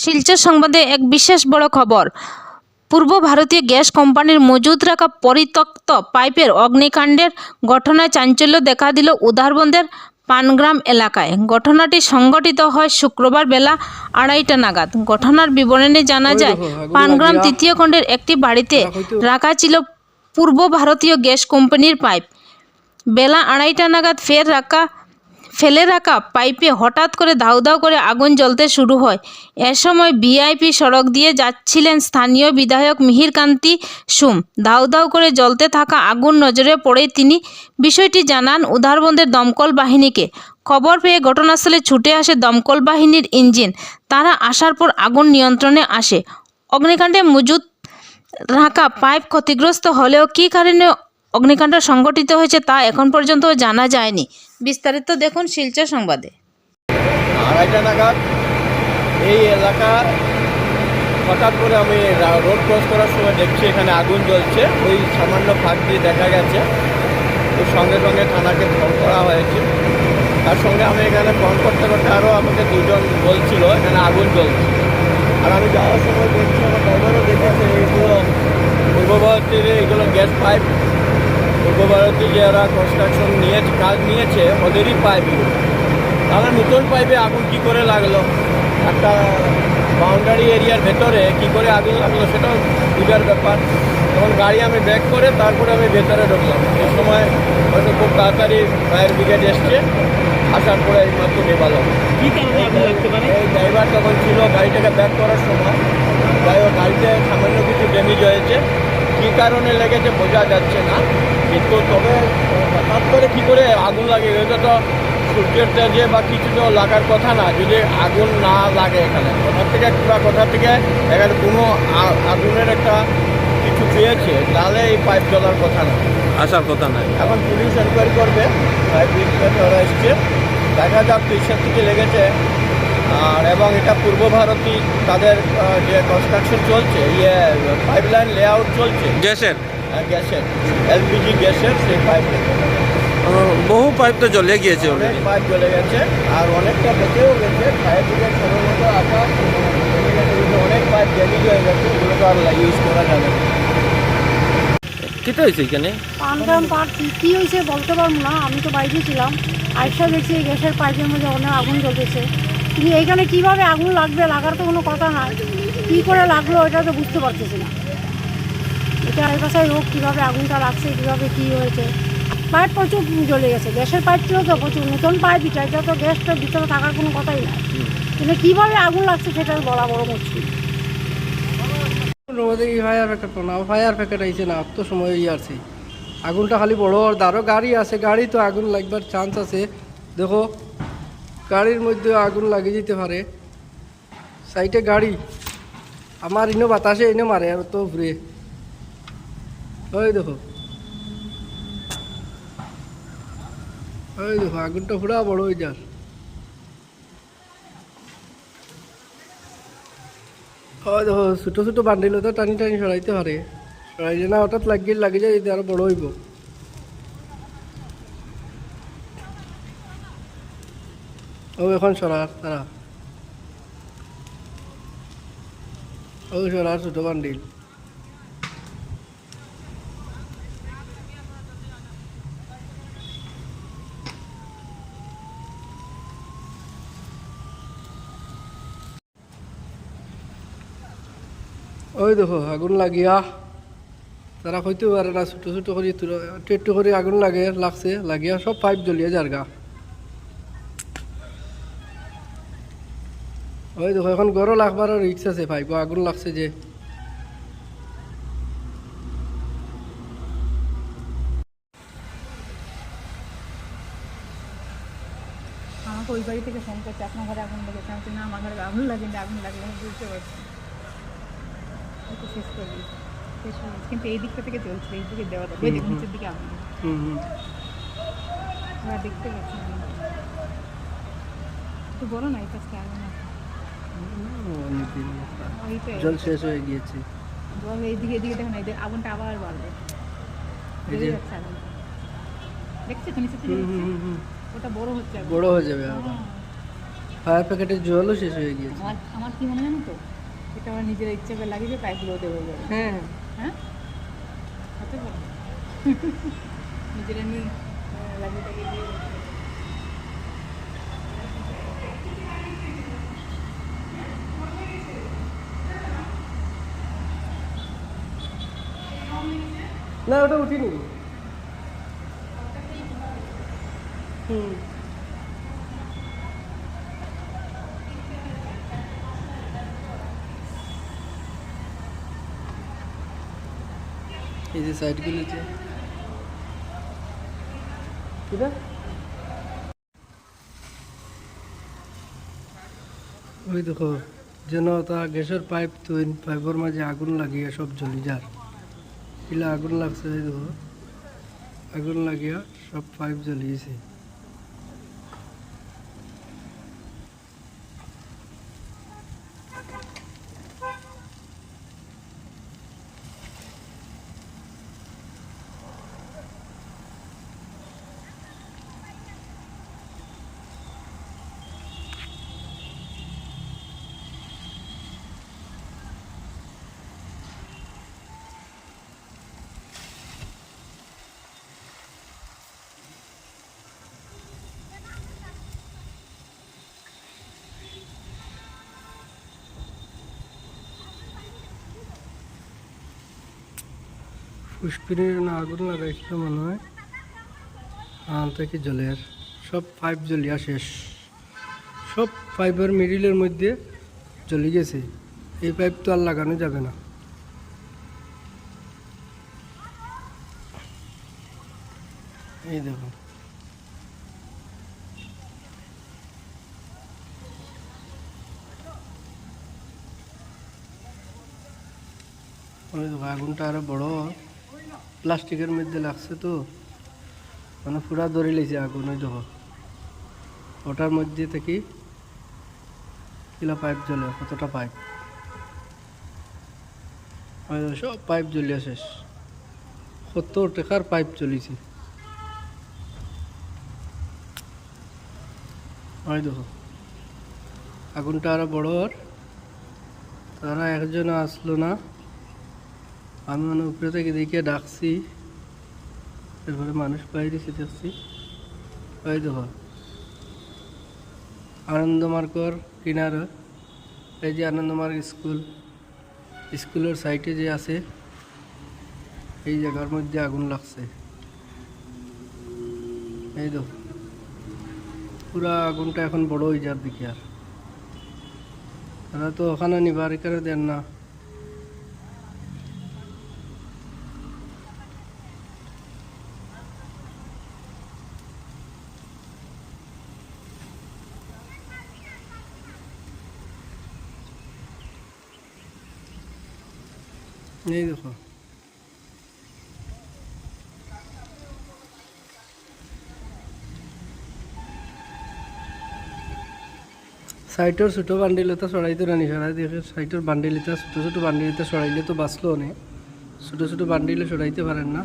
শিলচর সংবাদে এক বিশেষ বড় খবর। পূর্ব ভারতীয় গ্যাস কোম্পানির মজুদ রাখা পরিত্যক্ত পাইপের অগ্নিকাণ্ডের ঘটনায় চাঞ্চল্য দেখা দিল উদারবন্দের পানগ্রাম এলাকায়। ঘটনাটি সংঘটিত হয় শুক্রবার বেলা আড়াইটা নাগাদ। ঘটনার বিবরণে জানা যায় পানগ্রাম তৃতীয় খণ্ডের একটি বাড়িতে রাখা ছিল পূর্ব ভারতীয় গ্যাস কোম্পানির পাইপ। বেলা আড়াইটা নাগাদ ফের রাখা ফেলে রাখা পাইপে হঠাৎ করে দাউ দাউ করে আগুন জ্বলতে শুরু হয়। এ সময় ভিআইপি সড়ক দিয়ে যাচ্ছিলেন স্থানীয় বিধায়ক মিহিরকান্তি সুম। দাউ দাউ করে জ্বলতে থাকা আগুন নজরে পড়েই তিনি বিষয়টি জানান উধারবন্দের দমকল বাহিনীকে। খবর পেয়ে ঘটনাস্থলে ছুটে আসে দমকল বাহিনীর ইঞ্জিন। তারা আসার পর আগুন নিয়ন্ত্রণে আসে। অগ্নিকাণ্ডে মজুদ রাখা পাইপ ক্ষতিগ্রস্ত হলেও কী কারণে অগ্নিকাণ্ড সংঘটিত হয়েছে তা এখন পর্যন্ত জানা যায়নি। বিস্তারিত দেখুন শিলচর সংবাদে। আড়াইটা নাগাদ এই এলাকা হঠাৎ করে আমি রোড ক্রস করার সময় দেখছি এখানে আগুন জ্বলছে। ওই সামান্য ফাঁক দিয়ে দেখা গেছে। তো সঙ্গে সঙ্গে থানাকে ফোন করা হয়েছে। তার সঙ্গে আমি এখানে ফোন করতে করতে আরও আমাকে দুজন বলছিল, এখানে আগুন জ্বলছে। আর আমি যাওয়ার সময় দেখছি, আমার দেখেছে, এইগুলো পূর্ব ভারতের এইগুলো গ্যাস পাইপ পূর্ব ভারতে যারা কনস্ট্রাকশন নিয়েছে কাজ নিয়েছে ওদেরই পাইপ তাহলে নতুন পাইপে আগুন কি করে লাগল? একটা বাউন্ডারি এরিয়ার ভেতরে কি করে আগুন লাগল সেটাও বুঝার ব্যাপার। তখন গাড়ি আমি ব্যাক করে তারপরে আমি ভেতরে ঢুকলাম। এই সময় হয়তো খুব তাড়াতাড়ি ফায়ার ব্রিগেড এসছে আসার পরে এই মাত্র নেবালো এই ড্রাইভার তখন ছিল গাড়িটাকে ব্যাক করার সময়। যাই হোক গাড়িতে সামান্য কিছু ড্যামেজ হয়েছে। কী কারণে লেগেছে বোঝা যাচ্ছে না। কিন্তু তবে হঠাৎ করে কী করে আগুন লাগে এটা তো সূর্যের তেজে বা কিছু তো লাগার কথা না যদি আগুন না লাগে এখানে কোথা থেকে বা কোথা থেকে এখানে কোনো আগুনের একটা কিছু পেয়েছে তাহলে এই পাইপ চলার কথা না। আসার কথা নাই। এখন পুলিশ এনকোয়ারি করবে পাইপ ওরা এসছে। দেখা যাক কিসের থেকে লেগেছে আর এবং এটা পূর্ব ভারতী তাদের যে কনস্ট্রাকশন চলছে ইয়ে পাইপ পাইপলাইন লেআউট চলছে। গ্যাসের? গ্যাসের এলপিজি গ্যাসের সেই পাইপ বহু পাইপ তো জ্বলে গিয়েছে অনেক পাইপ চলে গেছে আর অনেকটা বেঁচেও গেছে ফায়ার ব্রিগেড সম্ভবত আসা অনেক পাইপ ড্যামেজ হয়ে গেছে এগুলো তো আর ইউজ করা যাবে কেটে হয়েছে এখানে? পার কী হয়েছে বলতে পারব না আমি তো বাইরে ছিলাম। আইসা দেখছি এই গ্যাসের পাইপের মধ্যে অনেক আগুন জ্বলতেছে। কিন্তু এইখানে কীভাবে আগুন লাগবে লাগার তো কোনো কথা নাই। কী করে লাগল এটা তো বুঝতে পারতেছি না। এটা বাসায় হোক, কীভাবে আগুনটা লাগছে, কীভাবে কী হয়েছে। পাইপ প্রচুর জ্বলে গেছে। গ্যাসের পাইপ ছিল তো প্রচুর, নতুন পাইপ এটা এটা তো গ্যাসটা ভিতরে থাকার কোনো কথাই নাই। কিন্তু কীভাবে আগুন লাগছে সেটা বলা বড় মুশকিল। কি ফায়ার প্যাকেট না ফায়ার প্যাকেট আইছে না তো সময় আছে আগুনটা খালি বড় আর দারো গাড়ি আছে, গাড়ি তো আগুন লাগবার চান্স আছে। দেখো, গাড়ির মধ্যে আগুন লাগে যেতে পারে। সাইডে গাড়ি। আমার ইনো বাতাসে এনে মারে, আর তো ঘুরে। ওই দেখো। ওই দেখো, আগুনটা পুরা বড় হয়ে যার ওই দেখো, ছোটো ছোটো বান্ডিল তো টানি টানি সরাইতে পারে। সরাইলে না হঠাৎ লাগিয়ে লাগে যায়, এতে আরও বড় হইব। ও, এখন সরার তারা ও সরার ছোটো বান্ডিল। ওই দেখো, আগুন লাগিয়া, তারা হইতে পারে না ছোটো ছোটো করে একটু একটু করে আগুন লাগে, লাগছে, লাগিয়া সব পাইপ জ্বলিয়ে যার গা ওই দেখো, এখন গরো লাগবার রিক্স আছে পাইপ আগুন লাগছে যে। ওই বাড়ি থেকে ফোন করছে, আপনার ঘরে আগুন লেগেছে। আমি না, আমার ঘরে আগুন লাগেনি, আগুন লাগলে বুঝতে পারছি শেষ করে দিয়েছি। কিন্তু এই দিকটা থেকে চলছে এই দিকে দেওয়া ওই দিকে নিচের দিকে হুম দেখতে পাচ্ছি না। একটু বলো না এই কাজটা ওই তো জল শেষ হয়ে গিয়েছে। জল এইদিকে এদিকে দেখো না এদের আগুনটা আবার বাড়বে। দেখছ তো ওটা বড় হচ্ছে বড় হয়ে যাবে আবার। ফায়ার প্যাকেটের জলও শেষ হয়ে গিয়েছে। আমার আমার কি মনে জানো তো? এটা আমার নিজের ইচ্ছে করে লাগিয়ে পাইপগুলো ওদের হয়ে যাবে হ্যাঁ। হ্যাঁ? হতে পারে। নিজের এমনি লাগিয়ে টাগিয়ে দিয়ে না ওটা উঠিনি। হুম। যে সাইডগুলিতে আছে ওই দেখো, যেন তা গ্যাসের পাইপ তো পাইপের মাঝে আগুন লাগিয়ে সব জ্বলি যার এগুলো আগুন লাগছে দেখো। আগুন লাগিয়া সব পাইপ জ্বলিয়েছে। পুষ্পিনের না আগুন লাগাইছিল মনে হয়। থেকে জলের? সব পাইপ জ্বলিয়া শেষ। সব পাইপের মিডিলের মধ্যে জ্বলি গেছে। এই পাইপ তো আর লাগানো যাবে না। এই দেখো, আগুনটা আরও বড়। প্লাস্টিকের মধ্যে লাগছে তো। মানে পুরা ধরে লেছে আগুন ওই দেখো ওটার মধ্যে থেকে কিলা পাইপ জ্বলে, কতটা পাইপ? ওই সব পাইপ জ্বলিয়া শেষ। সত্তর টাকার পাইপ চলিছে ওই দেখো আগুনটা আরও বড় তারা একজন আসলো না। আমি মানে উপরে থেকে দেখে ডাকছি। এরপরে মানুষ বাইরে এসে দেখছি ওই দেখো। আনন্দমার্গর কিনারে। এই যে আনন্দমার্গ স্কুল। স্কুলের সাইটে যে আছে, এই জায়গার মধ্যে আগুন লাগছে। এই দেখো। পুরা আগুনটা এখন বড় হয়ে যার দিকে আর। তারা তো ওখানে নিবার এখানে দেন না। এই দেখো। সাইটের ছোটো বান্ডিল এটা চড়াইতে রানি সরাই দেখে সাইটের বান্ডিল এটা, ছোটো ছোটো বান্ডিল এটা চড়াইলে তো বাঁচলো অনেক ছোটো ছোটো বান্ডিলে চড়াইতে পারেন না?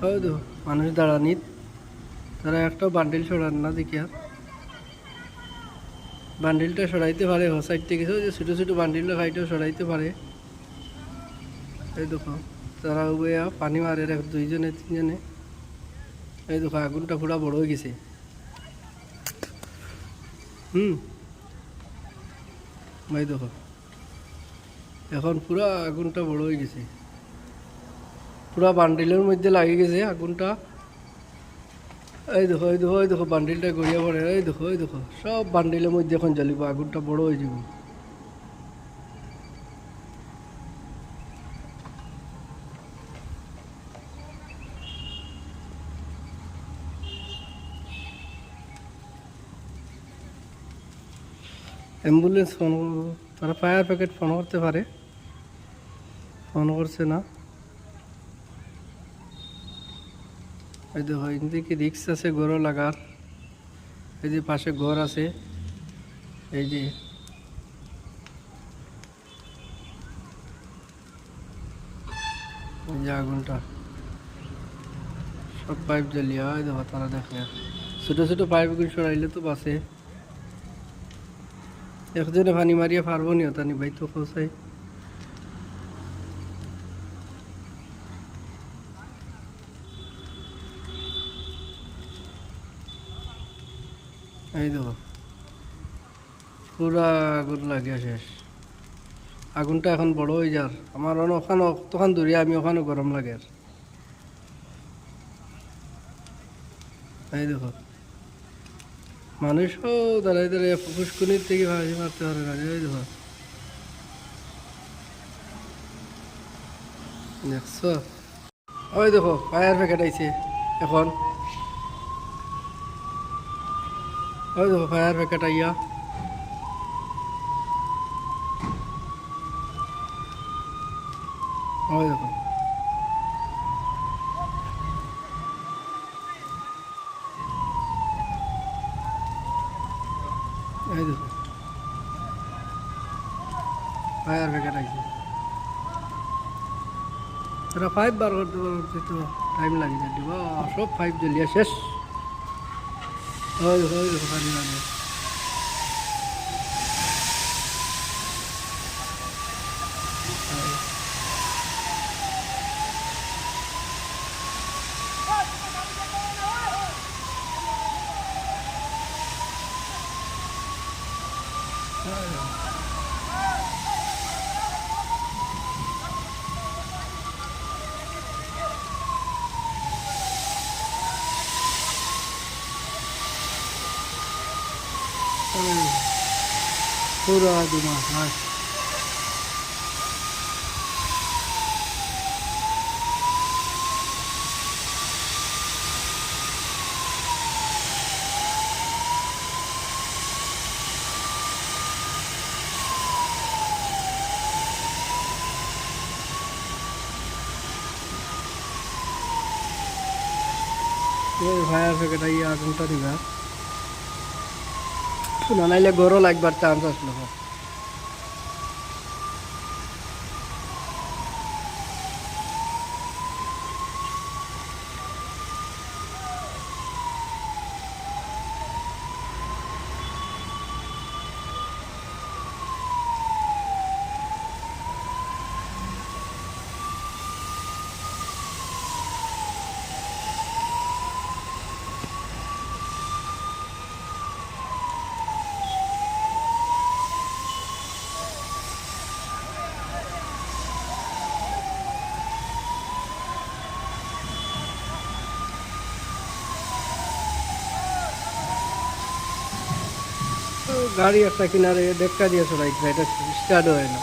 হয় তো মানুষ দাঁড়ানিত তারা একটাও বান্ডিল সরান না দেখি আর বান্ডিলটা সরাইতে পারে হ সাইড থেকে। ছোটো ছোটো বান্ডিলটা সাইডেও সরাইতে পারে এই দেখো, তারা উবেয়া পানি মারে দুইজনে, তিনজনে। এই দেখো, আগুনটা পুরা বড় হয়ে গেছে। হুম। ভাই দেখো, এখন পুরা আগুনটা বড় হয়ে গেছে। পুরা বান্ডিলের মধ্যে লাগে গেছে আগুনটা। এই দেখো এই দেখো এই দেখো বান্ডিলটা গড়িয়ে পড়ে এই দেখো এই দেখো সব বান্ডিলের মধ্যে এখন জ্বলিব, আগুনটা বড় হয়ে যাবে। অ্যাম্বুলেন্স ফোন তারা ফায়ার প্যাকেট ফোন করতে পারে। ফোন করছে না। এই দেখো, এদিকে রিক্স আছে, গরু লাগার। এই যে পাশে ঘর আছে। এই যে এই যে আগুনটা। সব পাইপ জ্বালিয়ে হয় দেখো, তারা দেখে। ছোটো ছোটো পাইপগুলো সরাইলে তো বাসে একজনে পানি মারিয়ে পারব নি তানি ভাই তো খোঁচাই এই দেখো, পুরা আগুন লাগিয়া শেষ। আগুনটা এখন বড় হয়ে যার। আমার ওখানে তখন দূরে আমি ওখানে গরম লাগে। এই দেখো মানুষও দাঁড়াই দাঁড়িয়ে পুষ্কুনির থেকে ভাসি মারতে পারে না, এই দেখো। দেখছ? ওই দেখো ফায়ার প্যাকেট আইছে, এখন। ওই দেখো ফায়ার প্যাকেট আইয়া। ওই দেখো। ফায়ার প্যাকেট আইছে। এটা ফাইভ বার করতে পারতে তো টাইম লাগে যায় দিব, সব ফাইভ জ্বলিয়ে শেষ। হয় হয় পুরো দুমা ফায়ার আগুনটা দিবা। শোনা নাইলে গরও লাগবার চান্স আসলো গাড়ি একটা কিনারে দেখা দিয়েছে বাইক এটা স্টার্ট হয় না